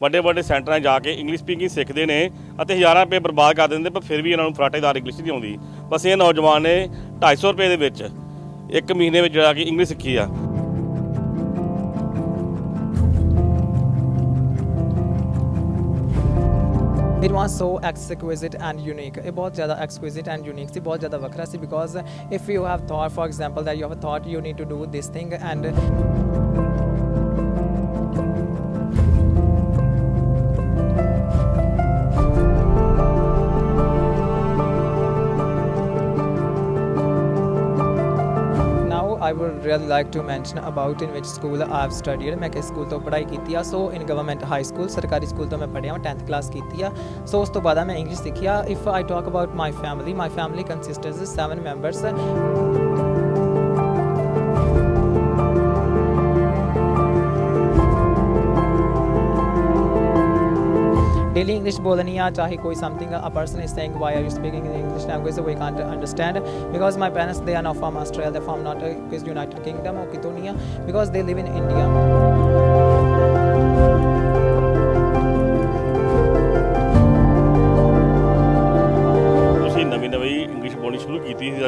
ਵੱਡੇ ਵੱਡੇ ਸੈਂਟਰਾਂ 'ਚ ਜਾ ਕੇ ਇੰਗਲਿਸ਼ ਸਪੀਕਿੰਗ ਸਿੱਖਦੇ ਨੇ ਅਤੇ ਹਜ਼ਾਰਾਂ ਰੁਪਏ ਬਰਬਾਦ ਕਰ ਦਿੰਦੇ ਪਰ ਫਿਰ ਵੀ ਇਹਨਾਂ ਨੂੰ ਫਰਾਟੇਦਾਰ ਇੰਗਲਿਸ਼ ਨਹੀਂ ਆਉਂਦੀ ਬਸ ਇਹ ਨੌਜਵਾਨ ਨੇ 250 ਰੁਪਏ ਦੇ ਵਿੱਚ ਇੱਕ ਮਹੀਨੇ ਵਿੱਚ ਜਿਹੜਾ ਕਿ ਇੰਗਲਿਸ਼ ਸਿੱਖੀ ਆ It was so exquisite and unique. ਇਹ ਬਹੁਤ ਜ਼ਿਆਦਾ exquisite and unique ਸੀ ਬਹੁਤ ਜ਼ਿਆਦਾ ਵੱਖਰਾ ਸੀ because if you have thought for example that you have thought you need to do this thing and really like to mention about in which school I've studied. ਮੈਂ ਕਿਸ school ਤੋਂ ਪੜ੍ਹਾਈ ਕੀਤੀ ਆ so in government high school ਸਰਕਾਰੀ school ਤੋਂ ਮੈਂ ਪੜ੍ਹਿਆ ਹਾਂ 10th ਕਲਾਸ ਕੀਤੀ ਆ ਸੋ ਉਸ ਤੋਂ ਬਾਅਦ ਮੈਂ ਇੰਗਲਿਸ਼ ਸਿੱਖਿਆ if I talk about my family my family consists 7 members daily english bolani ya chahe koi something a person is saying why are you speaking in english language so we can't understand because my parents they are not from australia they're from not uh, united kingdom or kitonia because they live in india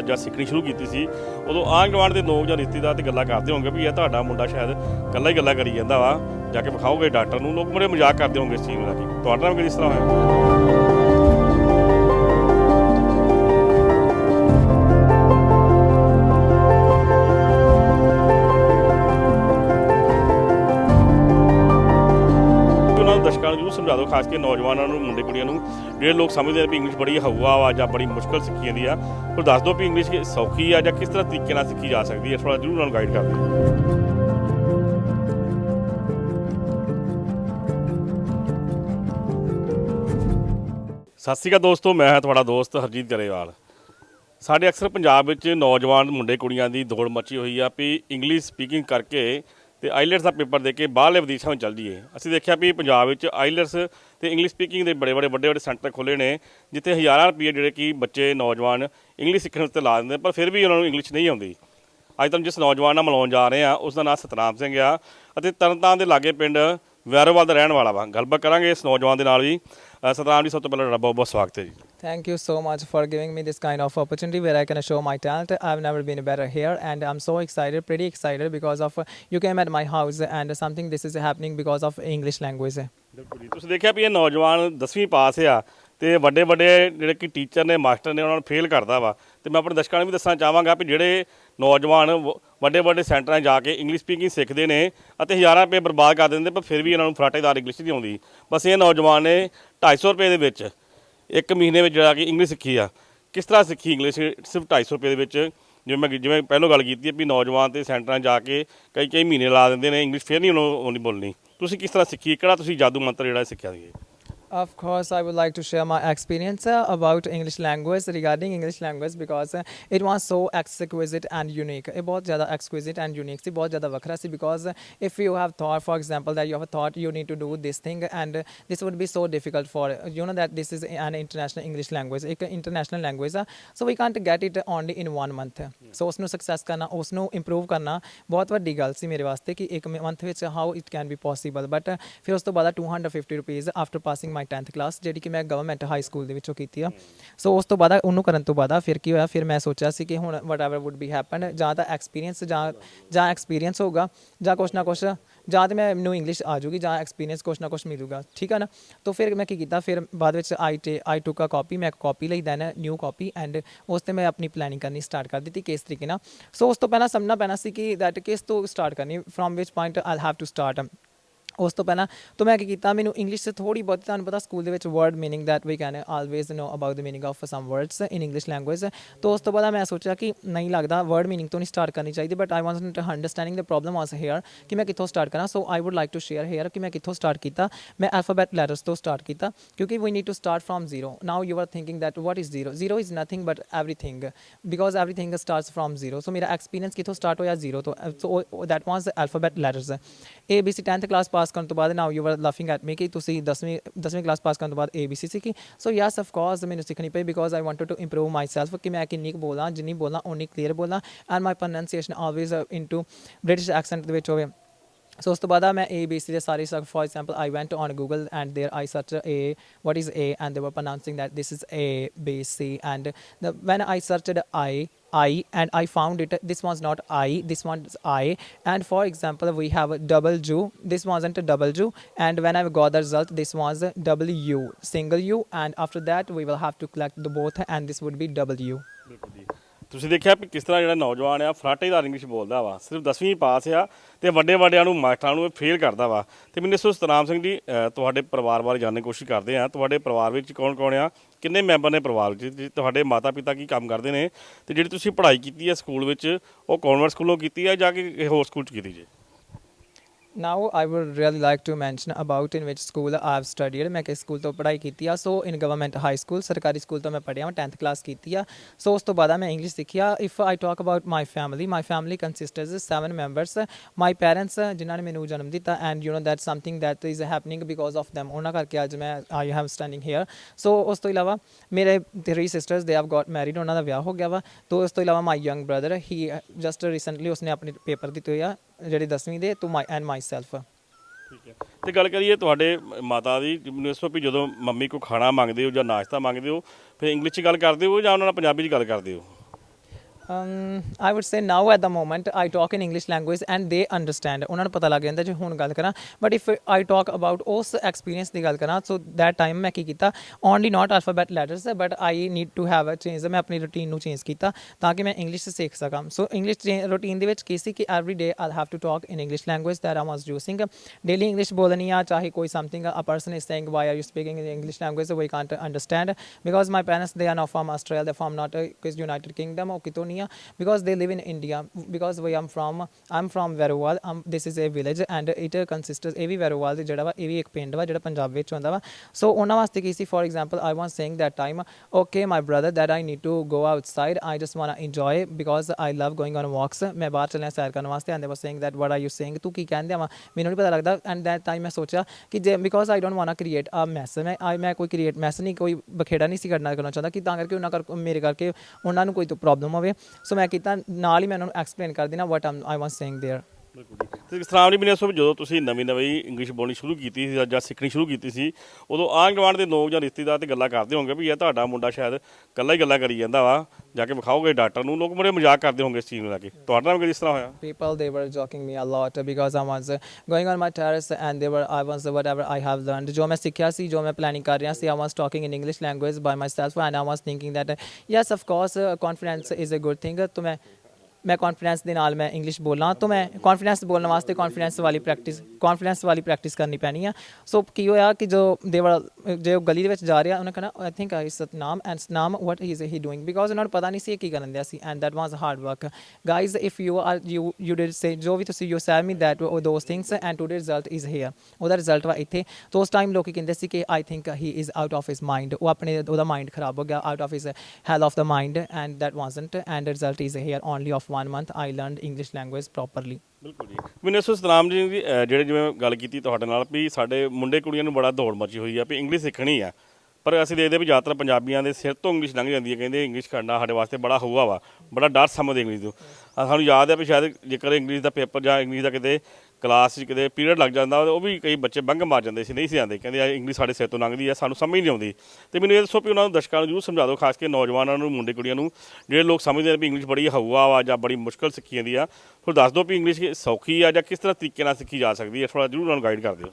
ਜਾਂ- ਜਾਂ ਸਿੱਖਣੀ ਸ਼ੁਰੂ ਕੀਤੀ ਸੀ। ਉਦੋਂ ਆਂਢ ਗੁਆਂਢ ਦੇ ਲੋਕ ਜਾਂ ਰਿਸ਼ਤੇਦਾਰ ਤੇ ਗੱਲਾਂ ਕਰਦੇ ਹੋਣਗੇ ਵੀ ਇਹ ਤੁਹਾਡਾ ਮੁੰਡਾ ਸ਼ਾਇਦ ਇਕੱਲਾ ਹੀ ਗੱਲਾਂ ਕਰੀ ਜਾਂਦਾ ਵਾ। ਜਾ ਕੇ ਵਿਖਾਓਗੇ ਡਾਕਟਰ ਨੂੰ। ਲੋਕ ਬੜੇ ਮਜ਼ਾਕ ਕਰਦੇ ਹੋਣਗੇ ਇਸ ਚੀਜ਼ ਨੂੰ ਲੈ ਕੇ। ਤੁਹਾਡਾ ਨਾਲ ਵੀ ਕਿਸ ਤਰ੍ਹਾਂ ਹੋਇਆ? ਸਮਝਾ ਦਿਓ, ਖਾਸ ਕੇ ਨੌਜਵਾਨਾਂ ਨੂੰ, ਮੁੰਡੇ ਕੁੜੀਆਂ ਨੂੰ। ਜਿਹੜੇ ਲੋਕ ਸਮਝਦੇ ਆ ਵੀ ਇੰਗਲਿਸ਼ ਬੜੀ ਹਊਆ ਵਾ ਜਾਂ ਬੜੀ ਮੁਸ਼ਕਲ ਸਿੱਖੀ ਜਾਂਦੀ ਆ, ਉਹ ਦੱਸ ਦਿਓ ਵੀ ਇੰਗਲਿਸ਼ ਸੌਖੀ ਆ ਜਾਂ ਕਿਸ ਤਰ੍ਹਾਂ ਤਰੀਕੇ ਨਾਲ ਸਿੱਖੀ ਜਾ ਸਕਦੀ ਹੈ ਥੋੜਾ ਜ਼ਰੂਰ ਉਹਨਾਂ ਨੂੰ ਗਾਈਡ ਕਰ ਦਿਓ। ਸਤਿ ਸ਼੍ਰੀ ਅਕਾਲ ਦੋਸਤੋ, ਮੈਂ ਹਾਂ ਤੁਹਾਡਾ ਦੋਸਤ ਹਰਜੀਤ ਗਰੇਵਾਲ। ਸਾਡੇ ਅਕਸਰ ਪੰਜਾਬ ਵਿੱਚ ਨੌਜਵਾਨ ਮੁੰਡੇ ਕੁੜੀਆਂ ਦੀ ਦੌੜ ਮੱਚੀ ਹੋਈ ਆ ਵੀ ਇੰਗਲਿਸ਼ ਸਪੀਕਿੰਗ ਕਰਕੇ ਤੇ ਆਈਲੈਟਸ ਦਾ ਪੇਪਰ ਦੇ ਕੇ ਬਾਹਰਲੇ ਵਿਦੇਸ਼ਾਂ ਵਿੱਚ ਚੱਲ ਜਾਈਏ ਅਸੀਂ ਦੇਖਿਆ ਵੀ ਪੰਜਾਬ ਵਿੱਚ ਆਈਲੈਟਸ ਤੇ ਇੰਗਲਿਸ਼ ਸਪੀਕਿੰਗ ਦੇ ਬੜੇ ਬੜੇ ਵੱਡੇ ਵੱਡੇ ਸੈਂਟਰ ਖੋਲੇ ਨੇ, ਜਿੱਥੇ ਹਜ਼ਾਰਾਂ ਰੁਪਏ ਜਿਹੜੇ ਕਿ ਬੱਚੇ, ਨੌਜਵਾਨ ਇੰਗਲਿਸ਼ ਸਿੱਖਣ ਉੱਤੇ ਲਾ ਦਿੰਦੇ ਪਰ ਫਿਰ ਵੀ ਉਹਨਾਂ ਨੂੰ ਇੰਗਲਿਸ਼ ਨਹੀਂ ਆਉਂਦੀ। ਅੱਜ ਤੁਹਾਨੂੰ ਜਿਸ ਨੌਜਵਾਨ ਨਾਲ ਮਿਲਾਉਣ ਜਾ ਰਹੇ ਆ ਉਸ ਦਾ ਨਾਮ ਸਤਨਾਮ ਸਿੰਘ ਆ ਅਤੇ ਤਰਨਤਾਰਨ ਦੇ ਲਾਗੇ ਪਿੰਡ ਵੈਰੋਵਾਲ ਦਾ ਰਹਿਣ ਵਾਲਾ ਵਾ। ਗੱਲਬਾਤ ਕਰਾਂਗੇ ਇਸ ਨੌਜਵਾਨ ਦੇ ਨਾਲ ਵੀ। ਸਤਨਾਮ ਜੀ, ਸਭ ਤੋਂ ਪਹਿਲਾਂ ਤੁਹਾਡਾ ਬਹੁਤ ਬਹੁਤ ਸਵਾਗਤ ਹੈ ਜੀ। Thank you so much for giving me this kind of opportunity where I can show my talent. I've never been better here, and I'm so excited, pretty excited, because of uh, you came at my house, and something this is happening because of English language. ਬਿਲਕੁਲ ਜੀ ਤੁਸੀਂ ਦੇਖਿਆ ਵੀ ਇਹ ਨੌਜਵਾਨ 10ਵੀਂ ਪਾਸ ਆ ਤੇ ਵੱਡੇ ਵੱਡੇ ਜਿਹੜੇ ਕਿ ਟੀਚਰ ਨੇ ਮਾਸਟਰ ਨੇ ਉਹਨਾਂ ਨੂੰ ਫੇਲ ਕਰਦਾ ਵਾ ਤੇ ਮੈਂ ਆਪਣੇ ਦਰਸ਼ਕਾਂ ਨੂੰ ਵੀ ਦੱਸਣਾ ਚਾਹਾਂਗਾ ਵੀ ਜਿਹੜੇ ਨੌਜਵਾਨ ਵ- ਵੱਡੇ ਵੱਡੇ ਸੈਂਟਰਾਂ 'ਚ ਜਾ ਕੇ ਇੰਗਲਿਸ਼ ਸਪੀਕਿੰਗ ਸਿੱਖਦੇ ਨੇ ਅਤੇ ਹਜ਼ਾਰਾਂ ਰੁਪਏ ਬਰਬਾਦ ਕਰ ਦਿੰਦੇ ਪਰ ਫਿਰ ਵੀ ਇਹਨਾਂ ਨੂੰ ਫਰਾਟੇਦਾਰ ਇੰਗਲਿਸ਼ ਨਹੀਂ ਆਉਂਦੀ ਬਸ ਇਹ ਨੌਜਵਾਨ ਨੇ 250 ਰੁਪਏ ਦੇ ਵਿੱਚ ਇੱਕ ਮਹੀਨੇ ਵਿੱਚ ਜਿਹੜਾ ਕਿ ਇੰਗਲਿਸ਼ ਸਿੱਖੀ ਆ। ਕਿਸ ਤਰ੍ਹਾਂ ਸਿੱਖੀ ਇੰਗਲਿਸ਼ ਸਿਰਫ 250 ਰੁਪਏ ਦੇ ਵਿੱਚ ਜਿਵੇਂ ਮੈਂ ਜਿਵੇਂ ਪਹਿਲਾਂ ਗੱਲ ਕੀਤੀ ਹੈ ਵੀ ਨੌਜਵਾਨ ਤੇ ਸੈਂਟਰਾਂ ਜਾ ਕੇ ਕਈ ਕਈ ਮਹੀਨੇ ਲਾ ਦਿੰਦੇ ਨੇ ਇੰਗਲਿਸ਼ ਫਿਰ ਨਹੀਂ ਉਹਨੂੰ ਆਉਂਦੀ ਬੋਲਣੀ। ਤੁਸੀਂ ਕਿਸ ਤਰ੍ਹਾਂ ਸਿੱਖੀ? ਕਿਹੜਾ ਤੁਸੀਂ ਜਾਦੂ ਮੰਤਰ ਜਿਹੜਾ ਸਿੱਖਿਆ ਸੀ? Of course, I would like to share my experience uh, about English language regarding English language because uh, it was so exquisite and unique. ਇਹ ਬਹੁਤ ਜ਼ਿਆਦਾ exquisite and unique ਸੀ ਬਹੁਤ ਜ਼ਿਆਦਾ ਵੱਖਰਾ ਸੀ because if you have thought for example that you have thought you need to do this thing and this would be so difficult for you know that this is an international English language ਇੱਕ international language ਆ so we can't get it only in one month so ਉਸ ਨੂੰ success ਕਰਨਾ ਉਸ ਨੂੰ improve ਕਰਨਾ ਬਹੁਤ ਵੱਡੀ ਗੱਲ ਸੀ ਮੇਰੇ ਵਾਸਤੇ ਕਿ ਇੱਕ ਮੰਥ ਵਿੱਚ how it can be possible but ਫਿਰ ਉਸ ਤੋਂ ਬਾਅਦ 250 rupees after passing my my 10th class ਜਿਹੜੀ ਕਿ ਮੈਂ ਗਵਰਨਮੈਂਟ ਹਾਈ ਸਕੂਲ ਦੇ ਵਿੱਚੋਂ ਕੀਤੀ ਆ। ਸੋ ਉਸ ਤੋਂ ਬਾਅਦ ਉਹਨੂੰ ਕਰਨ ਤੋਂ ਬਾਅਦ ਫਿਰ ਕੀ ਹੋਇਆ, ਫਿਰ ਮੈਂ ਸੋਚਿਆ ਸੀ ਕਿ ਹੁਣ ਵਟਐਵਰ ਵੁੱਡ ਬੀ ਹੈਪਨ ਜਾਂ ਤਾਂ ਐਕਸਪੀਰੀਅੰਸ ਜਾਂ ਜਾਂ ਐਕਸਪੀਰੀਅੰਸ ਹੋਊਗਾ, ਜਾਂ ਕੁਛ ਨਾ ਕੁਛ, ਜਾਂ ਤੇ ਮੈਂ ਮੈਨੂੰ ਇੰਗਲਿਸ਼ ਆ ਜਾਊਗੀ, ਜਾਂ ਐਕਸਪੀਰੀਅੰਸ ਕੁਛ ਨਾ ਕੁਛ ਮਿਲੂਗਾ, ਠੀਕ ਹੈ ਨਾ? ਤਾਂ ਫਿਰ ਮੈਂ ਕੀ ਕੀਤਾ, ਫਿਰ ਬਾਅਦ ਵਿੱਚ I take I took a copy ਮੈਂ ਇੱਕ ਕਾਪੀ ਲਈ ਦੈਨ ਨਿਊ ਕਾਪੀ ਐਂਡ ਉਸ ਤੇ ਮੈਂ ਆਪਣੀ ਪਲੈਨਿੰਗ ਕਰਨੀ ਸਟਾਰਟ ਕਰ ਦਿੱਤੀ ਕਿਸ ਤਰੀਕੇ ਨਾਲ। ਸੋ ਉਸ ਤੋਂ ਪਹਿਲਾਂ ਸਮਝਣਾ ਪੈਣਾ ਸੀ ਕਿ ਦੈਟ ਕਿਸ ਤੋਂ ਸਟਾਰਟ ਕਰਨੀ from which point I have to start ਉਸ ਤੋਂ ਪਹਿਲਾਂ ਤੋਂ ਮੈਂ ਕੀ ਕੀਤਾ, ਮੈਨੂੰ ਇੰਗਲਿਸ਼ 'ਚ ਥੋੜੀ ਬਹੁਤ ਤੁਹਾਨੂੰ ਪਤਾ ਸਕੂਲ ਦੇ ਵਿੱਚ word meaning that we can always know about the meaning of some words in English language ਤੋਂ ਉਸ ਤੋਂ ਬਾਅਦ ਮੈਂ ਸੋਚਿਆ ਕਿ ਨਹੀਂ ਲੱਗਦਾ ਵਰਡ ਮੀਨਿੰਗ ਤੋਂ ਨਹੀਂ ਸਟਾਰਟ ਕਰਨੀ ਚਾਹੀਦੀ but I want to understanding the problem as here ਕਿ ਮੈਂ ਕਿੱਥੋਂ ਸਟਾਰਟ ਕਰਾਂ। So I would like to share here ਕਿ ਮੈਂ ਕਿੱਥੋਂ ਸਟਾਰਟ ਕੀਤਾ। ਮੈਂ ਅਲਫਾਬੈਟ ਲੈਟਰਸ ਤੋਂ ਸਟਾਰਟ ਕੀਤਾ, ਕਿਉਂਕਿ we need to start from zero now you are thinking that what is zero zero is nothing but everything because everything starts from zero so ਮੇਰਾ experience ਕਿੱਥੋਂ ਸਟਾਰਟ ਹੋਇਆ zero ਤੋਂ so that was alphabet letters A B C 10th class pass ਕਰਨ ਤੋਂ ਬਾਅਦ now you were laughing at me ਕਿ ਤੁਸੀਂ 10ਵੀਂ 10ਵੀਂ ਕਲਾਸ ਪਾਸ ਕਰਨ ਤੋਂ ਬਾਅਦ ਏ ਬੀ ਸੀ ਸਿੱਖੀ। ਸੋ ਯੈਸ ਆਫ ਕੋਰਸ ਮੈਨੂੰ ਸਿੱਖਣੀ ਪਈ because I wanted to improve myself ਕਿ ਮੈਂ ਕਿੰਨੀ ਕੁ ਬੋਲਾਂ, ਜਿੰਨੀ ਬੋਲਾਂ ਉਨੀ ਕਲੀਅਰ ਬੋਲਾਂ। And my pronunciation always into British accent ਦੇ ਵਿੱਚ ਹੋਵੇ। ਸੋ ਉਸ ਤੋਂ ਬਾਅਦ ਮੈਂ ਏ ਬੀ ਸੀ ਦੇ ਸਾਰੇ sir for example I went on Google and there I search A what is A and they were pronouncing that this is A B C and when I searched I i and i found it this one's not i this one's i and for example we have a double J. this wasn't a double J. and when i got the result this was w single u and after that we will have to collect the both and this would be w ਤੁਸੀਂ ਦੇਖਿਆ ਵੀ ਕਿਸ ਤਰ੍ਹਾਂ ਜਿਹੜਾ ਨੌਜਵਾਨ ਆ ਫਰਾਟੇਦਾਰ English ਬੋਲਦਾ ਵਾ ਸਿਰਫ 10ਵੀਂ ਪਾਸ ਆ ਤੇ ਵੱਡੇ ਵੱਡਿਆਂ ਨੂੰ ਮਾਸਟਰਾਂ ਨੂੰ ਫੇਲ ਕਰਦਾ ਵਾ। ਤੇ ਮੈਨੂੰ ਸੋ ਸਤਨਾਮ ਸਿੰਘ ਜੀ ਤੁਹਾਡੇ ਪਰਿਵਾਰ ਬਾਰੇ ਜਾਣਨ ਦੀ ਕੋਸ਼ਿਸ਼ ਕਰਦੇ ਆ। ਤੁਹਾਡੇ ਪਰਿਵਾਰ ਵਿੱਚ ਕੌਣ ਕੌਣ ਆ? ਕਿੰਨੇ ਮੈਂਬਰ ਨੇ ਪਰਿਵਾਰ ਵਿੱਚ? ਜੀ, ਤੁਹਾਡੇ ਮਾਤਾ ਪਿਤਾ ਕੀ ਕੰਮ ਕਰਦੇ ਨੇ? ਤੇ ਜਿਹੜੀ ਤੁਸੀਂ ਪੜ੍ਹਾਈ ਕੀਤੀ ਹੈ ਸਕੂਲ ਵਿੱਚ ਉਹ ਕਨਵੈਂਟ ਸਕੂਲੋਂ ਕੀਤੀ ਹੈ ਜਾਂ ਕਿ ਕਿਸੇ ਹੋਰ ਸਕੂਲ ਚ ਕੀਤੀ ਜੀ? Now, I would really like to mention about in which school I have studied ਮੈਂ ਕਿਸ ਸਕੂਲ ਤੋਂ ਪੜ੍ਹਾਈ ਕੀਤੀ ਆ so in government high school ਸਰਕਾਰੀ ਸਕੂਲ ਤੋਂ ਮੈਂ ਪੜ੍ਹਿਆ ਹਾਂ 10th ਕਲਾਸ ਕੀਤੀ ਆ ਸੋ ਉਸ ਤੋਂ ਬਾਅਦ ਮੈਂ ਇੰਗਲਿਸ਼ ਸਿੱਖਿਆ if I talk about my family my family consists 7 members my parents ਜਿਨ੍ਹਾਂ ਨੇ ਮੈਨੂੰ ਜਨਮ ਦਿੱਤਾ and you know that something that is happening because of them. ਉਹਨਾਂ ਕਰਕੇ ਅੱਜ ਮੈਂ I have standing here so ਉਸ ਤੋਂ ਇਲਾਵਾ ਮੇਰੇ three sisters they have got married ਉਹਨਾਂ ਦਾ ਵਿਆਹ ਹੋ ਗਿਆ ਵਾ ਤੋਂ ਉਸ ਤੋਂ ਇਲਾਵਾ my young brother he just recently ਉਸਨੇ ਆਪਣੇ ਪੇਪਰ ਦਿੱਤੇ ਹੋਏ ਆ ਜਿਹੜੇ 10ਵੀਂ ਦੇ to my and myself ਠੀਕ ਹੈ। ਤੇ ਗੱਲ ਕਰੀਏ ਤੁਹਾਡੇ ਮਾਤਾ ਦੀ, ਮੈਨੂੰ ਇਸ ਤੋਂ ਵੀ ਜਦੋਂ ਮੰਮੀ ਕੋ ਖਾਣਾ ਮੰਗਦੇ ਹੋ ਜਾਂ ਨਾਸ਼ਤਾ ਮੰਗਦੇ ਹੋ, ਫਿਰ ਇੰਗਲਿਸ਼ ਚ ਗੱਲ ਕਰਦੇ ਹੋ ਜਾਂ ਉਹਨਾਂ ਨਾਲ ਪੰਜਾਬੀ ਚ ਗੱਲ ਕਰਦੇ ਹੋ? Um, I would say now at the moment I talk in English language and they understand ਉਹਨਾਂ ਨੂੰ ਪਤਾ ਲੱਗ ਜਾਂਦਾ ਜੇ ਹੁਣ ਗੱਲ ਕਰਾਂ but if I talk about ਉਸ ਐਕਸਪੀਰੀਅੰਸ ਦੀ ਗੱਲ ਕਰਾਂ ਸੋ ਦੈਟ ਟਾਈਮ ਮੈਂ ਕੀ ਕੀਤਾ only not alphabet letters but I need to have a change ਮੈਂ ਆਪਣੀ ਰੁਟੀਨ ਨੂੰ ਚੇਂਜ ਕੀਤਾ ਤਾਂ ਕਿ ਮੈਂ ਇੰਗਲਿਸ਼ ਸਿੱਖ ਸਕਾਂ ਸੋ ਇੰਗਲਿਸ਼ ਰੁਟੀਨ ਦੇ ਵਿੱਚ ਕੀ ਸੀ ਕਿ every day I have to talk in English language that I was using daily English ਬੋਲਣੀ ਆ ਚਾਹੇ ਕੋਈ something a person is saying why are you speaking in English language so we can't understand because my parents they are not from Australia they from not ਕਿਸ United Kingdom ਉਹ ਕਿਤੋਂ ਨਹੀਂ Estonia because they live in India. Because where I'm from, I'm from Veroval. Um, this is a village and it consists ਇਹ ਵੀ Veroval ਦੇ ਜਿਹੜਾ ਵਾ ਇਹ ਵੀ ਇੱਕ ਪਿੰਡ ਵਾ ਜਿਹੜਾ ਪੰਜਾਬ ਵਿੱਚ ਹੁੰਦਾ ਵਾ ਸੋ ਉਹਨਾਂ ਵਾਸਤੇ ਕੀ ਸੀ for example I was saying that time okay my brother that I need to go outside I just want to enjoy because I love going on walks ਮੈਂ ਬਾਹਰ ਚੱਲਣਾ ਸੈਰ ਕਰਨ ਵਾਸਤੇ ਆਂਦੇ was saying that what are you saying ਤੂੰ ਕੀ ਕਹਿੰਦੇ ਆ ਮੈਨੂੰ ਨਹੀਂ ਪਤਾ ਲੱਗਦਾ ਐਂਡ ਦੈਟ ਟਾਈਮ ਮੈਂ ਸੋਚਿਆ ਕਿ ਜੇ because I don't want to create a mess ਮੈਂ ਆਈ ਮੈਂ ਕੋਈ ਕ੍ਰੀਏਟ ਮੈਸ ਨਹੀਂ ਕੋਈ ਬਖੇੜਾ ਨਹੀਂ ਸੀ ਕਰਨਾ ਕਰਨਾ ਚਾਹੁੰਦਾ ਕਿ ਤਾਂ ਕਰਕੇ ਉਹਨਾਂ ਕਰ ਮੇਰੇ ਕਰਕੇ ਉਹਨਾਂ ਨੂੰ ਕੋਈ ਪ੍ਰੋਬਲਮ ਹੋਵੇ ਸੋ ਮੈਂ ਕੀਤਾ, ਨਾਲ ਹੀ ਮੈਂ ਉਹਨਾਂ ਨੂੰ ਐਕਸਪਲੇਨ ਕਰ ਦੇਣਾ ਵਾਟ ਆਈ ਵਾਸ ਸੇਇੰਗ ਦੇਅਰ ਬਿਲਕੁਲ ਜੀ ਤੇ ਕਿਸ ਤਰ੍ਹਾਂ ਦੀ ਬਣੀ ਸੋ ਜਦੋਂ ਤੁਸੀਂ ਨਵੀਂ ਨਵੀਂ ਇੰਗਲਿਸ਼ ਬੋਲਣੀ ਸ਼ੁਰੂ ਕੀਤੀ ਸੀ ਜਾਂ- ਜਾਂ ਸਿੱਖਣੀ ਸ਼ੁਰੂ ਕੀਤੀ ਸੀ ਉਦੋਂ ਆਂਢ ਗੁਆਂਢ ਦੇ ਲੋਕ ਜਾਂ ਰਿਸ਼ਤੇਦਾਰ ਤੇ ਗੱਲਾਂ ਕਰਦੇ ਹੋਣਗੇ ਵੀ ਇਹ ਤੁਹਾਡਾ ਮੁੰਡਾ ਸ਼ਾਇਦ ਕੱਲਾ ਹੀ ਗੱਲਾਂ ਕਰੀ ਜਾਂਦਾ ਵਾ ਜਾ ਕੇ ਵਿਖਾਓਗੇ ਡਾਕਟਰ ਨੂੰ ਲੋਕ ਬੜੇ ਮਜ਼ਾਕ ਕਰਦੇ ਹੋਣਗੇ ਇਸ ਚੀਜ਼ ਨੂੰ ਲੈ ਕੇ ਤੁਹਾਡੇ ਨਾਲ ਵੀ ਕਦੀ ਇਸ ਤਰ੍ਹਾਂ ਹੋਇਆ people they were joking me a lot because I was uh, going on my terrace and they were I was uh, whatever I have learned ਜੋ ਮੈਂ ਸਿੱਖਿਆ ਸੀ ਜੋ ਮੈਂ ਪਲੈਨਿੰਗ ਕਰ ਰਿਹਾ ਸੀ I was talking in English language by myself and I was thinking that uh, yes of course uh, confidence is a good thing तो मैं ਮੈਂ ਕੌਨਫੀਡੈਂਸ ਦੇ ਨਾਲ ਮੈਂ ਇੰਗਲਿਸ਼ ਬੋਲਾਂ, ਤਾਂ ਮੈਂ ਕੌਨਫੀਡੈਂਸ ਬੋਲਣ ਵਾਸਤੇ ਕੌਨਫੀਡੈਂਸ ਵਾਲੀ ਪ੍ਰੈਕਟਿਸ ਕੌਨਫੀਡੈਂਸ ਵਾਲੀ ਪ੍ਰੈਕਟਿਸ ਕਰਨੀ ਪੈਣੀ ਆ। ਸੋ ਕੀ ਹੋਇਆ ਕਿ ਜੋ ਦੇਵਰ ਜੇ ਉਹ ਗਲੀ ਦੇ ਵਿੱਚ ਜਾ ਰਿਹਾ, ਉਹਨੇ ਕਹਣਾ I think I Satnam and Satnam what he is he doing because ਉਹਨਾਂ ਨੂੰ ਪਤਾ ਨਹੀਂ ਸੀ ਇਹ ਕੀ ਕਰਨ ਦਿਆ ਸੀ and that was hard work guys if you are you you did say ਜੋ ਵੀ ਤੁਸੀਂ you said me that those things and today result is here ਉਹਦਾ ਰਿਜ਼ਲਟ ਵਾ ਇੱਥੇ। ਤੋਂ ਉਸ ਟਾਈਮ ਲੋਕੀ ਕਹਿੰਦੇ ਸੀ ਕਿ I think he is out of his mind ਉਹ ਆਪਣੇ, ਉਹਦਾ ਮਾਈਂਡ ਖਰਾਬ ਹੋ ਗਿਆ out of his hell of the mind and that wasn't and result is here only of 1 month I learned English language properly ਬਿਲਕੁਲ ਜੀ। ਮੈਨੂੰ ਸਤਨਾਮ ਜੀ ਦੀ ਅਹ, ਜਿਹੜੇ ਜਿਵੇਂ ਗੱਲ ਕੀਤੀ ਤੁਹਾਡੇ ਨਾਲ ਵੀ ਸਾਡੇ ਮੁੰਡੇ ਕੁੜੀਆਂ ਨੂੰ ਬੜਾ ਦੌੜ ਮਚੀ ਹੋਈ ਆ ਵੀ ਇੰਗਲਿਸ਼ ਸਿੱਖਣੀ ਆ। ਪਰ ਅਸੀਂ ਦੇਖਦੇ ਵੀ ਜ਼ਿਆਦਾਤਰ ਪੰਜਾਬੀਆਂ ਦੇ ਸਿਰ ਤੋਂ ਇੰਗਲਿਸ਼ ਲੰਘ ਜਾਂਦੀ ਹੈ ਕਹਿੰਦੇ ਇੰਗਲਿਸ਼ ਕਰਨਾ ਸਾਡੇ ਵਾਸਤੇ ਬੜਾ ਹੋਊਗਾ ਵਾ ਬੜਾ ਡਰ ਸਮਝਦੇ ਇੰਗਲਿਸ਼ ਤੋਂ ਆਹ ਸਾਨੂੰ ਯਾਦ ਹੈ ਵੀ ਸ਼ਾਇਦ ਜੇਕਰ ਇੰਗਲਿਸ਼ ਦਾ ਪੇਪਰ ਜਾਂ ਇੰਗਲਿਸ਼ ਦਾ ਕਿਤੇ ਕਲਾਸ 'ਚ ਕਿਤੇ ਪੀਰੀਅਡ ਲੱਗ ਜਾਂਦਾ, ਉਹ ਵੀ ਕਈ ਬੱਚੇ ਬੰਗ ਮਾਰ ਜਾਂਦੇ ਸੀ, ਨਹੀਂ ਸੀ ਆਉਂਦੇ। ਕਹਿੰਦੇ ਆ ਇੰਗਲਿਸ਼ ਸਾਡੇ ਸਿਰ ਤੋਂ ਲੰਘਦੀ ਆ, ਸਾਨੂੰ ਸਮਝ ਨਹੀਂ ਆਉਂਦੀ। ਤੇ ਮੈਨੂੰ ਇਹ ਦੱਸੋ ਵੀ ਉਹਨਾਂ ਨੂੰ ਦਰਸ਼ਕਾਂ ਨੂੰ ਜ਼ਰੂਰ ਸਮਝਾ ਦਿਓ, ਖਾਸ ਕੇ ਨੌਜਵਾਨਾਂ ਨੂੰ, ਮੁੰਡੇ ਕੁੜੀਆਂ ਨੂੰ। ਜਿਹੜੇ ਲੋਕ ਸਮਝਦੇ ਨੇ ਵੀ ਇੰਗਲਿਸ਼ ਬੜੀ ਹਊਆ ਵਾ ਜਾਂ ਬੜੀ ਮੁਸ਼ਕਲ ਸਿੱਖੀ ਜਾਂਦੀ ਆ ਫਿਰ ਦੱਸ ਦਿਓ ਵੀ ਇੰਗਲਿਸ਼ ਸੌਖੀ ਆ ਜਾਂ ਕਿਸ ਤਰ੍ਹਾਂ ਤਰੀਕੇ ਨਾਲ ਸਿੱਖੀ ਜਾ ਸਕਦੀ ਹੈ ਥੋੜਾ ਜ਼ਰੂਰ ਉਹਨਾਂ ਨੂੰ ਗਾਈਡ ਕਰ ਦਿਓ।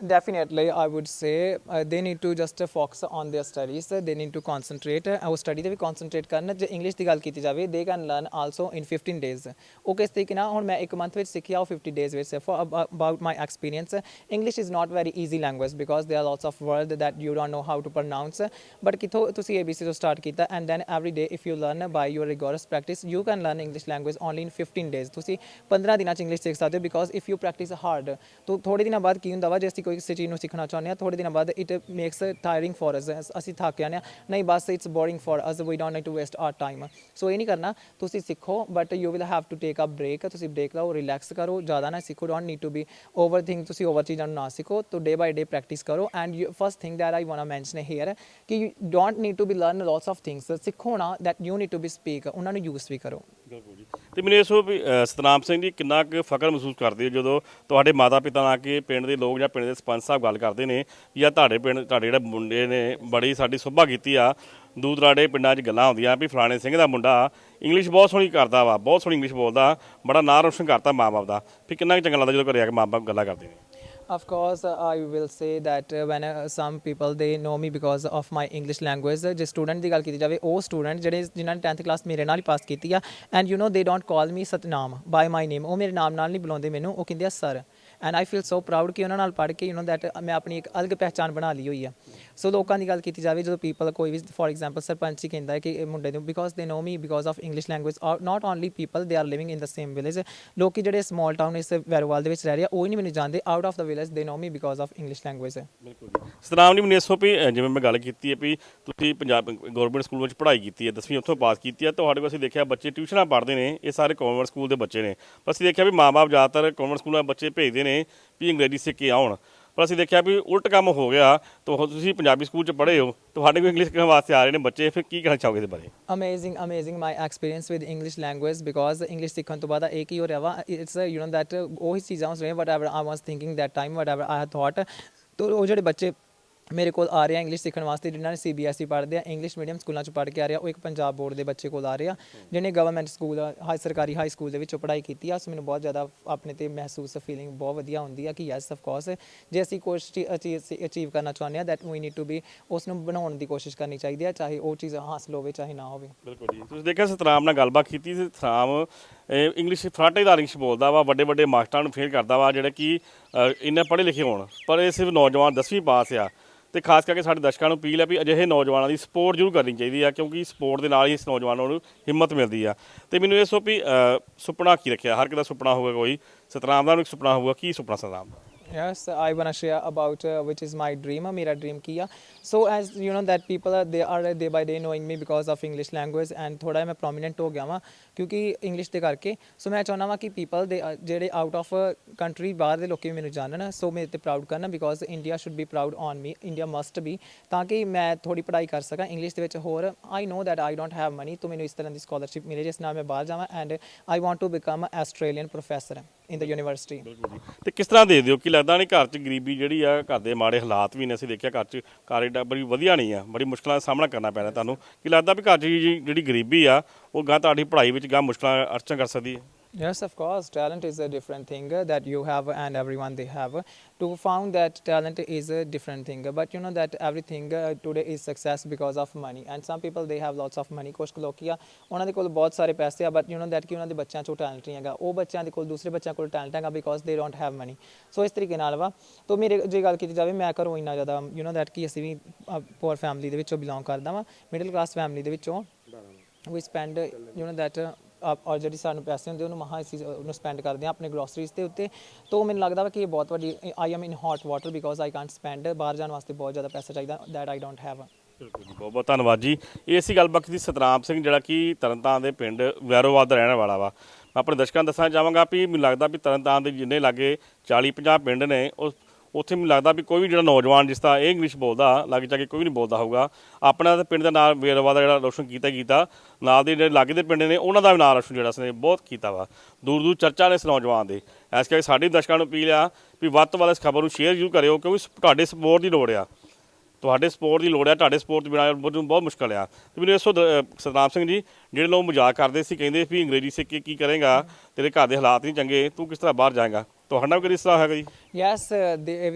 Definitely, I would say uh, they need to just uh, focus on their studies. They need to concentrate. Uh, ਉਹ ਸਟੱਡੀ ਤੇ ਵੀ concentrate ਕਰਨ ਜੇ ਇੰਗਲਿਸ਼ ਦੀ ਗੱਲ ਕੀਤੀ ਜਾਵੇ they can learn also in 15 days. ਉਹ ਕਿਸ ਤਰੀਕੇ ਨਾਲ ਹੁਣ ਮੈਂ ਇੱਕ ਮੰਥ ਵਿੱਚ ਸਿੱਖਿਆ ਉਹ 50 days ਵਿੱਚ for ab- about my experience. English is not very easy language because there are lots of words that you don't know how to pronounce. But ਕਿਥੋਂ ਤੁਸੀਂ ABC ਤੋਂ start ਕੀਤਾ and then every day if you learn by your rigorous practice you can learn English language only in 15 days. ਤੁਸੀਂ 15 ਦਿਨਾਂ ਚ English ਸਿੱਖ ਸਕਦੇ ਹੋ because if you practice hard ਤਾਂ ਥੋੜੇ ਦਿਨਾਂ ਬਾਅਦ ਕੀ ਹੁੰਦਾ ਵਾ ਜੇ ਅਸੀਂ ਕੋਈ ਕਿਸੇ ਚੀਜ਼ ਨੂੰ ਸਿੱਖਣਾ ਚਾਹੁੰਦੇ ਆ ਥੋੜੇ ਦਿਨਾਂ ਬਾਅਦ it makes tiring for us ਅਸੀਂ ਥੱਕ ਜਾਂਦੇ ਆ ਨਹੀਂ, ਬਸ it's boring for us we don't need to waste our time so ਇਹ ਨਹੀਂ ਕਰਨਾ, ਤੁਸੀਂ ਸਿੱਖੋ but you will have to take a break ਤੁਸੀਂ ਬ੍ਰੇਕ ਲਓ ਰਿਲੈਕਸ ਕਰੋ, ਜ਼ਿਆਦਾ ਨਾ ਸਿੱਖੋ don't need to be over think ਤੁਸੀਂ ਓਵਰ ਚੀਜ਼ਾਂ ਨੂੰ ਨਾ ਸਿੱਖੋ, ਤੋ ਡੇ ਬਾਈ ਡੇ ਪ੍ਰੈਕਟਿਸ ਕਰੋ। And you first thing that I want to mention here ਕਿ you don't need to be learn lots of things ਸਿੱਖੋ ਨਾ that you need to be speak ਉਹਨਾਂ ਨੂੰ ਯੂਜ਼ ਵੀ ਕਰੋ। ਬਿਲਕੁਲ ਜੀ। ਤੇ ਮੈਨੂੰ ਇਸ ਵੀ ਸਤਨਾਮ ਸਿੰਘ ਜੀ, ਕਿੰਨਾ ਕੁ ਫਖਰ ਮਹਿਸੂਸ ਕਰਦੇ ਹੋ ਜਦੋਂ ਤੁਹਾਡੇ ਮਾਤਾ ਪਿਤਾ ਨਾਲ ਕੇ ਪਿੰਡ ਦੇ ਲੋਕ ਜਾਂ ਪਿੰਡ ਦੇ ਸਰਪੰਚ ਸਾਹਿਬ ਗੱਲ ਕਰਦੇ ਨੇ ਵੀ ਆ ਤੁਹਾਡੇ ਪਿੰਡ, ਤੁਹਾਡੇ ਜਿਹੜੇ ਮੁੰਡੇ ਨੇ, ਬੜੀ ਸਾਡੀ ਸੁਭਾ ਕੀਤੀ ਆ। ਦੂਰ ਦਰਾਡੇ ਪਿੰਡਾਂ 'ਚ ਗੱਲਾਂ ਹੁੰਦੀਆਂ ਵੀ ਫਲਾਣੇ ਸਿੰਘ ਦਾ ਮੁੰਡਾ ਇੰਗਲਿਸ਼ ਬਹੁਤ ਸੋਹਣੀ ਕਰਦਾ ਵਾ, ਬਹੁਤ ਸੋਹਣੀ ਇੰਗਲਿਸ਼ ਬੋਲਦਾ, ਬੜਾ ਨਾਂ ਰੋਸ਼ਨ ਕਰਤਾ ਮਾਂ-ਬਾਪ ਦਾ। ਫਿਰ ਕਿੰਨਾ ਕੁ ਚੰਗਾ ਲੱਗਦਾ ਜਦੋਂ ਘਰੇ ਆ ਕੇ ਮਾਂ-ਬਾਪ ਗੱਲਾਂ ਕਰਦੇ ਨੇ? Of course, uh, I will say that uh, when uh, some people they know me because of my English language. ਜੇ ਸਟੂਡੈਂਟ ਦੀ ਗੱਲ ਕੀਤੀ ਜਾਵੇ ਉਹ ਸਟੂਡੈਂਟ ਜਿਹੜੇ ਜਿਨ੍ਹਾਂ ਨੇ 10th ਕਲਾਸ ਮੇਰੇ ਨਾਲ ਹੀ ਪਾਸ ਕੀਤੀ ਆ and you no they don't ਕਾਲ ਮੀ ਸਤਨਾਮ ਬਾਈ ਮਾਈ ਨੇਮ ਉਹ ਮੇਰੇ ਨਾਮ ਨਾਲ ਨਹੀਂ ਬੁਲਾਉਂਦੇ ਮੈਨੂੰ ਉਹ ਕਹਿੰਦੇ ਆ sir and I feel so proud ਕਿ ਉਹਨਾਂ ਨਾਲ ਪੜ੍ਹ ਕੇ ਯੂ نو ਦੈਟ ਮੈਂ ਆਪਣੀ ਇੱਕ ਅਲੱਗ ਪਹਿਚਾਨ ਬਣਾ ਲਈ ਹੋਈ ਆ ਸੋ ਲੋਕਾਂ ਦੀ ਗੱਲ ਕੀਤੀ ਜਾਵੇ ਜਦੋਂ ਪੀਪਲ ਕੋਈ ਵੀ ਫੋਰ ਐਗਜ਼ਾਮਪਲ ਸਰਪੰਚ ਹੀ ਕਹਿੰਦਾ ਹੈ ਕਿ ਇਹ ਮੁੰਡੇ ਨੂੰ because they know me because of English language ਔਰ not only people they are living in the same village ਲੋਕੀ ਜਿਹੜੇ ਸਮਾਲ ਟਾਊਨ ਇਸ ਵੈਰੋਵਾਲ ਦੇ ਵਿੱਚ ਰਹਿ ਰਹੇ ਆ ਉਹ ਹੀ ਨਹੀਂ ਮੈਨੂੰ ਜਾਣਦੇ out of the village they know me because of English language ਹੈ ਬਿਲਕੁਲ ਜੀ ਸਤਨਾਮ ਜੀ ਮੈਨੂੰ ਦੱਸੋ ਵੀ ਜਿਵੇਂ ਮੈਂ ਗੱਲ ਕੀਤੀ ਹੈ ਵੀ ਤੁਸੀਂ ਪੰਜਾਬ ਗਵਰਨਮੈਂਟ ਸਕੂਲ ਵਿੱਚ ਪੜ੍ਹਾਈ ਕੀਤੀ ਹੈ 10ਵੀਂ ਉੱਥੋਂ ਪਾਸ ਕੀਤੀ ਹੈ ਤੁਹਾਡੇ ਕੋਲ ਅਸੀਂ ਦੇਖਿਆ ਬੱਚੇ ਟਿਊਸ਼ਨਾਂ ਪੜ੍ਹਦੇ ਨੇ ਇਹ ਸਾਰੇ ਕਨਵੈਂਟ ਸਕੂਲ ਦੇ ਬੱਚੇ ਨੇ ਪਰ ਅਸੀਂ ਦੇਖਿਆ ਵੀ ਮਾਪੇ ਜ਼ਿਆਦਾਤਰ ਕਨਵੈਂਟ ਸਕੂਲਾਂ ਦੇ ਬੱਚੇ ਭੇਜਦੇ ਨੇ ਵੀ ਅੰਗਰੇਜ਼ੀ ਸਿੱਖ ਕੇ ਆਉਣ ਪਰ ਅਸੀਂ ਦੇਖਿਆ ਵੀ ਉਲਟ ਕੰਮ ਹੋ ਗਿਆ ਤਾਂ ਤੁਸੀਂ ਪੰਜਾਬੀ ਸਕੂਲ ਚ ਪੜ੍ਹੇ ਹੋ ਤੁਹਾਡੇ ਕੋਲ ਇੰਗਲਿਸ਼ ਸਿੱਖਣ ਵਾਸਤੇ ਆ ਰਹੇ ਨੇ ਬੱਚੇ ਫਿਰ ਕੀ ਕਹਿਣਾ ਚਾਹੋਗੇ ਇਸ ਬਾਰੇ amazing amazing my experience with English language because English ਸਿੱਖਣ ਤੋਂ ਬਾਅਦ ਇੱਕ ਹੀ ਹੋ ਰਿਹਾ ਵਾ ਇਟਸ ਯੂ نو ਦੈਟ ਉਹ ਹੀ ਚੀਜ਼ਾਂ ਉਸ ਰਹੇ whatever I was thinking that time whatever I thought ਤੋ ਉਹ ਜਿਹੜੇ ਬੱਚੇ ਮੇਰੇ ਕੋਲ ਆ ਰਿਹਾ ਇੰਗਲਿਸ਼ ਸਿੱਖਣ ਵਾਸਤੇ, ਜਿਨ੍ਹਾਂ ਨੇ ਸੀਬੀਐਸਈ ਪੜ੍ਹਦੇ ਆ ਇੰਗਲਿਸ਼ ਮੀਡੀਅਮ ਸਕੂਲਾਂ ਚ ਪੜ੍ਹ ਕੇ ਆ ਰਿਹਾ, ਉਹ ਇੱਕ ਪੰਜਾਬ ਬੋਰਡ ਦੇ ਬੱਚੇ ਕੋਲ ਆ ਰਿਹਾ, ਜਿਹਨੇ ਗਵਰਨਮੈਂਟ ਸਕੂਲ ਹਾਈ ਸਰਕਾਰੀ ਹਾਈ ਸਕੂਲ ਦੇ ਵਿੱਚੋਂ ਪੜ੍ਹਾਈ ਕੀਤੀ ਆ। ਸੋ ਮੈਨੂੰ ਬਹੁਤ ਜ਼ਿਆਦਾ ਆਪਣੇ ਤੇ ਮਹਿਸੂਸ ਫੀਲਿੰਗ ਬਹੁਤ ਵਧੀਆ ਹੁੰਦੀ ਆ ਕਿ ਯੈਸ ਆਫ ਕੋਰਸ ਜੇ ਅਸੀਂ ਕੁਝ ਅਚੀਵ ਕਰਨਾ ਚਾਹੁੰਦੇ ਆ that we need to be ਉਸ ਨੂੰ ਬਣਾਉਣ ਦੀ ਕੋਸ਼ਿਸ਼ ਕਰਨੀ ਚਾਹੀਦੀ ਆ, ਚਾਹੇ ਉਹ ਚੀਜ਼ ਹਾਸਲ ਹੋਵੇ, ਚਾਹੇ ਨਾ ਹੋਵੇ। ਬਿਲਕੁਲ ਜੀ। ਤੁਸੀਂ ਦੇਖਿਆ ਸਤਰਾਮ ਨਾਲ ਗੱਲਬਾਤ ਕੀਤੀ ਸੀ ਸਤਰਾਮ ਇਹ ਇੰਗਲਿਸ਼ ਫਰਾਟੇਦਾਰ ਇੰਗਲਿਸ਼ ਬੋਲਦਾ ਵਾ ਵੱਡੇ ਵੱਡੇ ਮਾਸਟਰਾਂ ਨੂੰ ਫੇਲ ਕਰਦਾ ਵਾ, ਜਿਹੜੇ ਕਿ ਇੰਨੇ ਪੜ੍ਹੇ ਲਿਖੇ ਹੋਣ, ਪਰ ਇਹ ਸਿਰਫ ਨੌਜਵਾਨ 10ਵੀਂ ਪਾਸ ਆ। ਤੇ ਖਾਸ ਕਰਕੇ ਸਾਡੇ ਦਰਸ਼ਕਾਂ ਨੂੰ ਅਪੀਲ ਹੈ ਵੀ ਅਜਿਹੇ ਨੌਜਵਾਨਾਂ ਦੀ ਸਪੋਰਟ ਜ਼ਰੂਰ ਕਰਨੀ ਚਾਹੀਦੀ ਆ, ਕਿਉਂਕਿ ਸਪੋਰਟ ਦੇ ਨਾਲ ਹੀ ਇਸ ਨੌਜਵਾਨਾਂ ਨੂੰ ਹਿੰਮਤ ਮਿਲਦੀ ਆ। ਤੇ ਮੈਨੂੰ ਇਹ ਸੋ ਵੀ ਸੁਪਨਾ ਕੀ ਰੱਖਿਆ? ਹਰ ਕਿਸੇ ਦਾ ਸੁਪਨਾ ਹੋਊਗਾ ਕੋਈ। ਸਤਨਾਮ ਦਾ ਵੀ ਇੱਕ ਸੁਪਨਾ ਹੋਊਗਾ। ਕੀ ਸੁਪਨਾ ਸਤਨਾਮ ਦਾ? yes i want to share about uh, which is my dream uh, mera dream kiya so as you know that people are, they are day by day knowing me because of english language and ਥੋੜਾ ਮੈਂ prominent ਹੋ ਗਿਆ ਵਾਂ ਕਿਉਂਕਿ English ਦੇ ਕਰਕੇ ਸੋ ਮੈਂ ਚਾਹੁੰਦਾ ਵਾਂ ਕਿ ਪੀਪਲ ਦੇ ਜਿਹੜੇ ਆਊਟ ਆਫ ਕੰਟਰੀ ਬਾਹਰ ਦੇ ਲੋਕੀ ਮੈਨੂੰ ਜਾਣਨ ਸੋ ਮੇਰੇ ਤੇ ਪ੍ਰਾਊਡ ਕਰਨਾ because India should be proud on me India must be ਤਾਂ ਕਿ ਮੈਂ ਥੋੜੀ ਪੜ੍ਹਾਈ ਕਰ ਸਕਾਂ ਇੰਗਲਿਸ਼ ਦੇ ਵਿੱਚ ਹੋਰ I know that I don't have money ਤੋ ਮੈਨੂੰ ਇਸ ਤਰ੍ਹਾਂ ਦੀ ਸਕਾਲਰਸ਼ਿਪ ਮਿਲੇ ਜਿਸ ਨਾਲ ਮੈਂ ਬਾਹਰ ਜਾਵਾਂ and I want to become Australian professor in the university ਬਿਲਕੁਲ ਜੀ। ਤੇ ਕਿਸ ਤਰ੍ਹਾਂ ਦੇ ਦਿਓ ਕਿ ਲੱਗਦਾ ਨਹੀਂ ਘਰ 'ਚ ਗਰੀਬੀ ਜਿਹੜੀ ਆ, ਘਰ ਦੇ ਮਾੜੇ ਹਾਲਾਤ ਵੀ ਨੇ, ਅਸੀਂ ਦੇਖਿਆ ਘਰ 'ਚ ਘਰ ਬੜੀ ਵਧੀਆ ਨਹੀਂ ਆ, ਬੜੀ ਮੁਸ਼ਕਲਾਂ ਦਾ ਸਾਹਮਣਾ ਕਰਨਾ ਪੈਣਾ ਤੁਹਾਨੂੰ। ਕੀ ਲੱਗਦਾ ਵੀ ਘਰ 'ਚ ਜਿਹੜੀ ਗਰੀਬੀ ਆ, ਉਹ ਗਾਂ ਤੁਹਾਡੀ ਪੜ੍ਹਾਈ ਵਿੱਚ ਗਾਂ ਮੁਸ਼ਕਲਾਂ ਅੜਚਨ ਕਰ ਸਕਦੀ ਹੈ? Yes, of course. Talent is a different thing uh, that you have and everyone they have. To found that talent is a different thing. But you know that everything uh, today is success because of money. And some people they have lots of money. ਕੁਛ ਕੁ ਲੋਕੀ ਆ ਉਹਨਾਂ ਦੇ ਕੋਲ ਬਹੁਤ ਸਾਰੇ ਪੈਸੇ ਆ but you know that ਕਿ ਉਹਨਾਂ ਦੇ ਬੱਚਿਆਂ ਚੋਂ ਟੈਲੈਂਟ ਨਹੀਂ ਹੈਗਾ ਉਹ ਬੱਚਿਆਂ ਦੇ ਕੋਲ ਦੂਸਰੇ ਬੱਚਿਆਂ ਕੋਲ ਟੈਲੈਂਟ ਹੈਗਾ because they don't have money. ਸੋ ਇਸ ਤਰੀਕੇ ਨਾਲ ਵਾ ਤੋ ਮੇਰੇ ਜੇ ਗੱਲ ਕੀਤੀ ਜਾਵੇ ਮੈਂ ਘਰੋਂ ਇੰਨਾ ਜ਼ਿਆਦਾ you know that ਕਿ ਅਸੀਂ ਵੀ ਪੂਰ ਫੈਮਿਲੀ ਦੇ ਵਿੱਚੋਂ ਬਿਲੋਂਗ ਕਰਦਾ ਵਾਂ ਮਿਡਲ ਕਲਾਸ ਫੈਮਿਲੀ ਦੇ ਵਿੱਚੋਂ ਵੀ ਸਪੈਂਡ ਯੂ نو ਦੈਟ ਔਰ ਜਿਹੜੀ ਸਾਨੂੰ ਪੈਸੇ ਹੁੰਦੇ, ਉਹਨੂੰ ਮਹਾ ਅਸੀਂ ਉਹਨੂੰ ਸਪੈਂਡ ਕਰਦੇ ਹਾਂ ਆਪਣੇ ਗਰੋਸਰੀਜ਼ ਦੇ ਉੱਤੇ। ਤੋਂ ਮੈਨੂੰ ਲੱਗਦਾ ਵਾ ਕਿ ਇਹ ਬਹੁਤ ਵੱਡੀ I am in hot water because I can't spend ਬਾਹਰ ਜਾਣ ਵਾਸਤੇ ਬਹੁਤ ਜ਼ਿਆਦਾ ਪੈਸਾ ਚਾਹੀਦਾ ਦੈਟ ਆਈ ਡੋਂਟ ਹੈਵ ਬਿਲਕੁਲ ਜੀ ਬਹੁਤ ਬਹੁਤ ਧੰਨਵਾਦ ਜੀ। ਇਹ ਸੀ ਗੱਲਬਾਤ ਦੀ ਸਤਨਾਮ ਸਿੰਘ, ਜਿਹੜਾ ਕਿ ਤਰਨਤਾਰਨ ਦੇ ਪਿੰਡ ਵੈਰੋਵਾਦ ਦਾ ਰਹਿਣ ਵਾਲਾ ਵਾ। ਮੈਂ ਆਪਣੇ ਦਰਸ਼ਕਾਂ ਨੂੰ ਦੱਸਣਾ ਚਾਹਾਂਗਾ ਵੀ ਮੈਨੂੰ ਲੱਗਦਾ ਵੀ ਤਰਨਤਾਰਨ ਦੇ ਜਿੰਨੇ ਲਾਗੇ 40 50 ਪਿੰਡ ਨੇ, ਉਹ ਉੱਥੇ ਮੈਨੂੰ ਲੱਗਦਾ ਵੀ ਕੋਈ ਵੀ ਜਿਹੜਾ ਨੌਜਵਾਨ ਜਿਸ ਦਾ ਇਹ ਇੰਗਲਿਸ਼ ਬੋਲਦਾ, ਲਾਗੇ ਜਾ ਕੇ ਕੋਈ ਨਹੀਂ ਬੋਲਦਾ ਹੋਊਗਾ, ਆਪਣਾ ਤਾਂ ਪਿੰਡ ਦਾ ਨਾਮ ਵੇਰਵਾ ਦਾ ਜਿਹੜਾ ਰੋਸ਼ਨ ਕੀਤਾ ਹੀ ਕੀਤਾ, ਨਾਲ ਦੇ ਜਿਹੜੇ ਲਾਗੇ ਦੇ ਪਿੰਡ ਨੇ, ਉਹਨਾਂ ਦਾ ਵੀ ਨਾਮ ਰੋਸ਼ਨ ਜਿਹੜਾ ਉਸਨੇ ਬਹੁਤ ਕੀਤਾ ਵਾ। ਦੂਰ ਦੂਰ ਚਰਚਾ ਨੇ ਇਸ ਨੌਜਵਾਨ ਦੇ। ਇਸ ਕਰਕੇ ਸਾਡੇ ਦਰਸ਼ਕਾਂ ਨੂੰ ਅਪੀਲ ਆ ਵੀ ਵੱਧ ਤੋਂ ਵੱਧ ਇਸ ਖਬਰ ਨੂੰ ਸ਼ੇਅਰ ਜ਼ਰੂਰ ਕਰਿਓ, ਕਿਉਂਕਿ ਤੁਹਾਡੇ ਸਪੋਰਟ ਦੀ ਲੋੜ ਆ। ਤੁਹਾਡੇ ਸਪੋਰਟ ਦੀ ਲੋੜ ਹੈ ਤੁਹਾਡੇ ਸਪੋਰਟ ਤੋਂ ਬਿਨਾਂ ਬਹੁਤ ਬਹੁਤ ਮੁਸ਼ਕਲ ਆ। ਤੇ ਮੈਨੂੰ ਇਸੋ ਸਤਨਾਮ ਸਿੰਘ ਜੀ, ਜਿਹੜੇ ਲੋਕ ਮਜ਼ਾਕ ਕਰਦੇ ਸੀ, ਕਹਿੰਦੇ ਵੀ ਅੰਗਰੇਜ਼ੀ ਸਿੱਖ ਕੇ ਕੀ ਕਰੇਗਾ, ਤੇਰੇ ਘਰ ਦੇ ਹਾਲਾਤ ਨਹੀਂ ਚੰਗੇ, ਤੂੰ ਕਿਸ ਤਰ੍ਹਾਂ ਬਾਹਰ ਜਾਏਗਾ? ਤੁਹਾਡਾ ਵੀ ਕਦੀ ਇਸ ਤਰ੍ਹਾਂ ਹੈਗਾ ਜੀ? Yes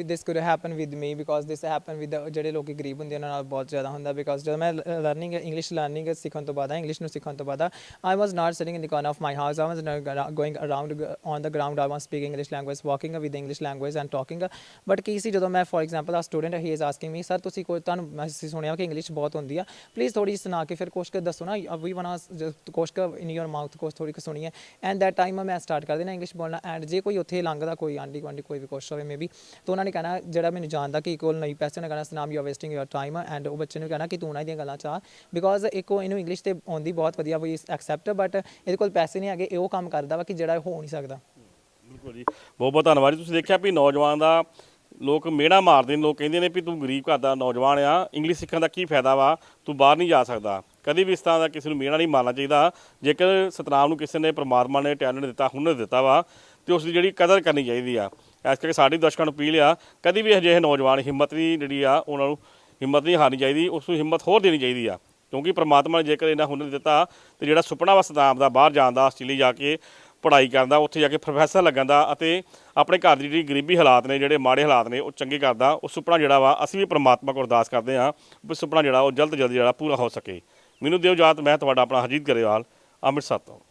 this could happen with me because this happen with ਜਿਹੜੇ ਲੋਕੀ ਗਰੀਬ ਹੁੰਦੇ ਉਹਨਾਂ ਨਾਲ ਬਹੁਤ ਜ਼ਿਆਦਾ ਹੁੰਦਾ ਬਿਕੋਜ਼ ਜਦੋਂ ਮੈਂ ਲਰਨਿੰਗ ਇੰਗਲਿਸ਼ ਲਰਨਿੰਗ ਸਿੱਖਣ ਤੋਂ ਬਾਅਦ ਇੰਗਲਿਸ਼ ਨੂੰ ਸਿੱਖਣ ਤੋਂ ਬਾਅਦ I was not sitting in the corner of my house I was going around on the ground I was speaking English language walking with English language and talking but ਕੀ ਸੀ, ਜਦੋਂ ਮੈਂ for example a student he is asking me sir ਤੁਸੀਂ ਕੋਈ, ਤੁਹਾਨੂੰ ਮੈਂ ਸੁਣਿਆ ਕਿ English ਬਹੁਤ ਹੁੰਦੀ ਆ ਪਲੀਜ਼ ਥੋੜੀ ਸੁਣਾ ਕੇ ਫਿਰ ਕੁਛ ਕੁ ਦੱਸੋ ਨਾ ਵੀ ਵਨਾ ਕੁਛ ਕੁ ਇਨ ਯੋਰ ਮਾਊਥ ਕੁਛ ਥੋੜੀ ਕੁ ਸੁਣੀਏ। ਐਂਡ ਦੈਟ ਟਾਈਮ ਮੈਂ ਸਟਾਰਟ ਕਰ ਦੇਣਾ ਇੰਗਲਿਸ਼ ਬੋਲਣਾ ਐਂਡ ਜੇ ਕੋਈ ਉੱਥੇ ਲੰਘਦਾ, ਕੋਈ ਆਂਡੀ ਗੁਆਂਢੀ ਕੋਈ ਵੀ ਕੁਛ ਹੋਵੇ ਮੇਬੀ ਤਾਂ ਉਹਨਾਂ ਨੇ ਕਹਿਣਾ ਜਿਹੜਾ ਮੈਨੂੰ ਜਾਣਦਾ ਕਿ ਕੋਲ ਨਹੀਂ ਪੈਸੇ ਉਹਨੇ ਕਹਿਣਾ ਸਨਾਮ you are wasting your time and ਉਹ ਬੱਚੇ ਨੂੰ ਕਹਿਣਾ ਕਿ ਤੂੰ ਉਹਨਾਂ ਦੀਆਂ ਗੱਲਾਂ ਚਾਹ ਬਿਕੋਜ਼ ਇੱਕੋ ਇਹਨੂੰ ਇੰਗਲਿਸ਼ ਤੇ ਆਉਂਦੀ ਬਹੁਤ ਵਧੀਆ ਵੀ ਐਕਸੈਪਟ ਬਟ ਇਹਦੇ ਕੋਲ ਪੈਸੇ ਨਹੀਂ ਹੈਗੇ ਇਹ ਉਹ ਕੰਮ ਕਰਦਾ ਵਾ ਕਿ ਜਿਹੜਾ ਇਹ ਹੋ ਨਹੀਂ ਸਕਦਾ ਬਿਲਕੁਲ ਜੀ ਬਹੁਤ ਬਹੁਤ ਧੰਨਵਾਦ ਜੀ ਤੁਸੀਂ ਦੇਖਿਆ ਵੀ ਨੌਜਵਾਨ ਦਾ ਲੋਕ ਮਿਹਣਾ ਮਾਰਦੇ ਨੇ ਲੋਕ ਕਹਿੰਦੇ ਨੇ ਵੀ ਤੂੰ ਗਰੀਬ ਘਰ ਦਾ ਨੌਜਵਾਨ ਆ ਇੰਗਲਿਸ਼ ਸਿੱਖਣ ਦਾ ਕੀ ਫਾਇਦਾ ਵਾ? ਤੂੰ ਬਾਹਰ ਨਹੀਂ ਜਾ ਸਕਦਾ। ਕਦੀ ਵੀ ਇਸ ਤਰ੍ਹਾਂ ਦਾ ਕਿਸੇ ਨੂੰ ਮੇਣਾ ਨਹੀਂ ਮਾਰਨਾ ਚਾਹੀਦਾ। ਜੇਕਰ ਸਤਨਾਮ ਨੂੰ ਕਿਸੇ ਨੇ ਪਰਮਾਤਮਾ ਨੇ ਟੈਲੈਂਟ ਦਿੱਤਾ, ਹੁਨਰ ਦਿੱਤਾ ਵਾ, ਤੇ ਉਸ ਦੀ ਜਿਹੜੀ ਕਦਰ ਕਰਨੀ ਚਾਹੀਦੀ ਆ। ਇਸ ਕਰਕੇ ਸਾਡੀ ਦਰਸ਼ਕਾਂ ਨੂੰ ਅਪੀਲ ਆ, ਕਦੀ ਵੀ ਅਜਿਹੇ ਨੌਜਵਾਨ ਹਿੰਮਤ ਦੀ ਜਿਹੜੀ ਆ, ਉਹਨਾਂ ਨੂੰ ਹਿੰਮਤ ਨਹੀਂ ਹਾਰਨੀ ਚਾਹੀਦੀ, ਉਸ ਨੂੰ ਹਿੰਮਤ ਹੋਰ ਦੇਣੀ ਚਾਹੀਦੀ ਆ। ਕਿਉਂਕਿ ਪ੍ਰਮਾਤਮਾ ਨੇ ਜੇਕਰ ਇਹਨਾਂ ਹੁਨਰ ਦਿੱਤਾ ਤੇ ਜਿਹੜਾ ਸੁਪਨਾ ਵਾ ਸਤਨਾਮ ਦਾ, ਬਾਹਰ ਜਾਣ ਦਾ, ਆਸਟ੍ਰੇਲੀਆ ਜਾ ਕੇ ਪੜ੍ਹਾਈ ਕਰਨ ਦਾ, ਉੱਥੇ ਜਾ ਕੇ ਪ੍ਰੋਫੈਸਰ ਲੱਗਣ ਦਾ ਅਤੇ ਆਪਣੇ ਘਰ ਦੀ ਜਿਹੜੀ ਗਰੀਬੀ ਹਾਲਾਤ ਨੇ, ਜਿਹੜੇ ਮਾੜੇ ਹਾਲਾਤ ਨੇ, ਉਹ ਚੰਗੇ ਕਰਦਾ, ਉਹ ਸੁਪਨਾ ਜਿਹੜਾ ਵਾ, ਅਸੀਂ ਵੀ ਪ੍ਰਮਾਤਮਾ ਕੋਲ ਅਰਦਾਸ ਕਰਦੇ ਹਾਂ ਵੀ ਸੁਪਨਾ ਜਿਹੜਾ, ਉਹ ਜਲਦ ਜਲਦ ਜਿਹੜਾ ਪੂਰਾ ਹੋ ਸਕੇ। ਮੈਨੂੰ ਦਿਓ ਜਾਤ ਮੈਂ ਤੁਹਾਡਾ ਆਪਣਾ ਹਰਜੀਤ ਗਰੇਵਾਲ, ਅੰਮ੍ਰਿਤਸਰ ਤੋਂ।